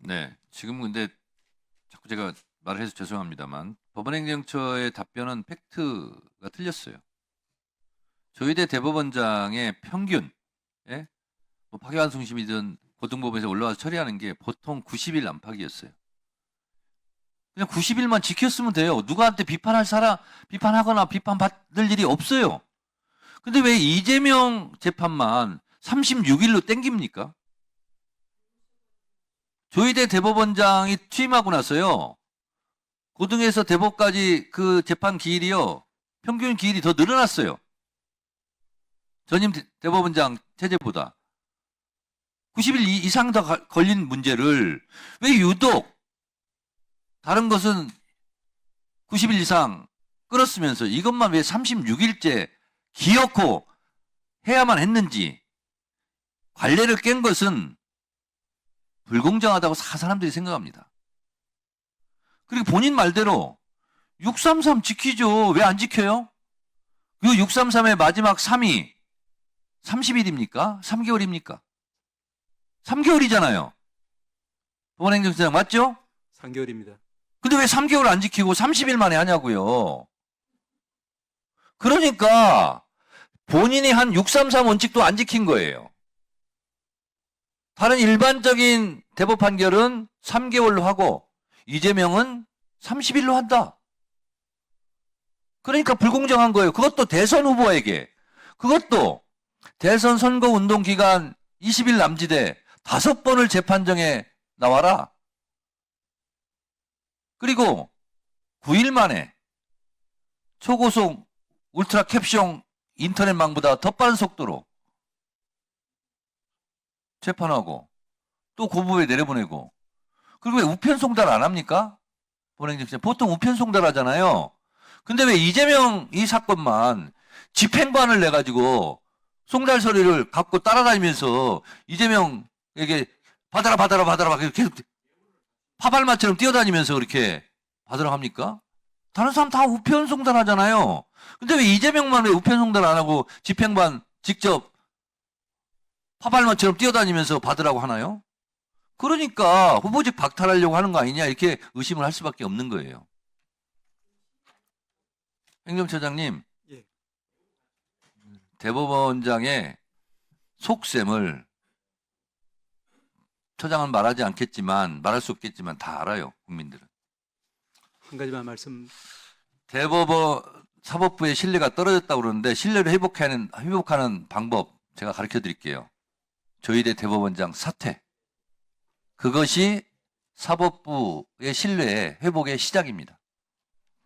네. 지금 근데 자꾸 제가 말을 해서 죄송합니다만 법원행정처의 답변은 팩트가 틀렸어요. 조희대 대법원장의 평균, 예? 뭐 파기환 송심이든 고등법원에서 올라와서 처리하는 게 보통 90일 안팎이었어요. 그냥 90일만 지켰으면 돼요. 누구한테 비판할 사람, 비판하거나 비판받을 일이 없어요. 근데 왜 이재명 재판만 36일로 땡깁니까? 조희대 대법원장이 취임하고 나서요. 고등에서 대법까지 그 재판 기일이요. 평균 기일이 더 늘어났어요. 전임 대- 대법원장 체제보다. 90일 이- 이상 더 가- 걸린 문제를 왜 유독 다른 것은 90일 이상 끌었으면서 이것만 왜 36일째 기어코 해야만 했는지 관례를 깬 것은 불공정하다고 사 사람들이 생각합니다. 그리고 본인 말대로 633 지키죠. 왜 안 지켜요? 그 633의 마지막 3이 30일입니까? 3개월입니까? 3개월이잖아요. 법원행정처장 맞죠? 3개월입니다. 근데 왜 3개월 안 지키고 30일 만에 하냐고요. 그러니까 본인이 한 633 원칙도 안 지킨 거예요. 다른 일반적인 대법 판결은 3개월로 하고 이재명은 30일로 한다. 그러니까 불공정한 거예요. 그것도 대선 후보에게. 그것도 대선 선거 운동 기간 20일 남짓에 다섯 번을 재판정에 나와라. 그리고 9일 만에 초고속 울트라 캡숑 인터넷망보다 더 빠른 속도로 재판하고 또 고부에 내려보내고 그리고 왜 우편 송달 안 합니까? 본행정처 보통 우편 송달 하잖아요. 근데 왜 이재명 이 사건만 집행관을 내 가지고 송달 서류를 갖고 따라다니면서 이재명에게 받아라 받아라 받아라 막 계속 파발마처럼 뛰어다니면서 그렇게 받으라고 합니까? 다른 사람 다 우편 송달 하잖아요. 근데 왜 이재명만 왜 우편 송달 안 하고 집행관 직접 파발마처럼 뛰어다니면서 받으라고 하나요? 그러니까 후보직 박탈하려고 하는 거 아니냐 이렇게 의심을 할 수밖에 없는 거예요. 행정처장님, 예. 대법원장의 속셈을 처장은 말하지 않겠지만 말할 수 없겠지만 다 알아요 국민들은. 한 가지만 말씀 대법원 사법부의 신뢰가 떨어졌다고 그러는데 신뢰를 회복하는 회복하는 방법 제가 가르쳐 드릴게요. 조희대 대법원장 사퇴. 그것이 사법부의 신뢰 회복의 시작입니다.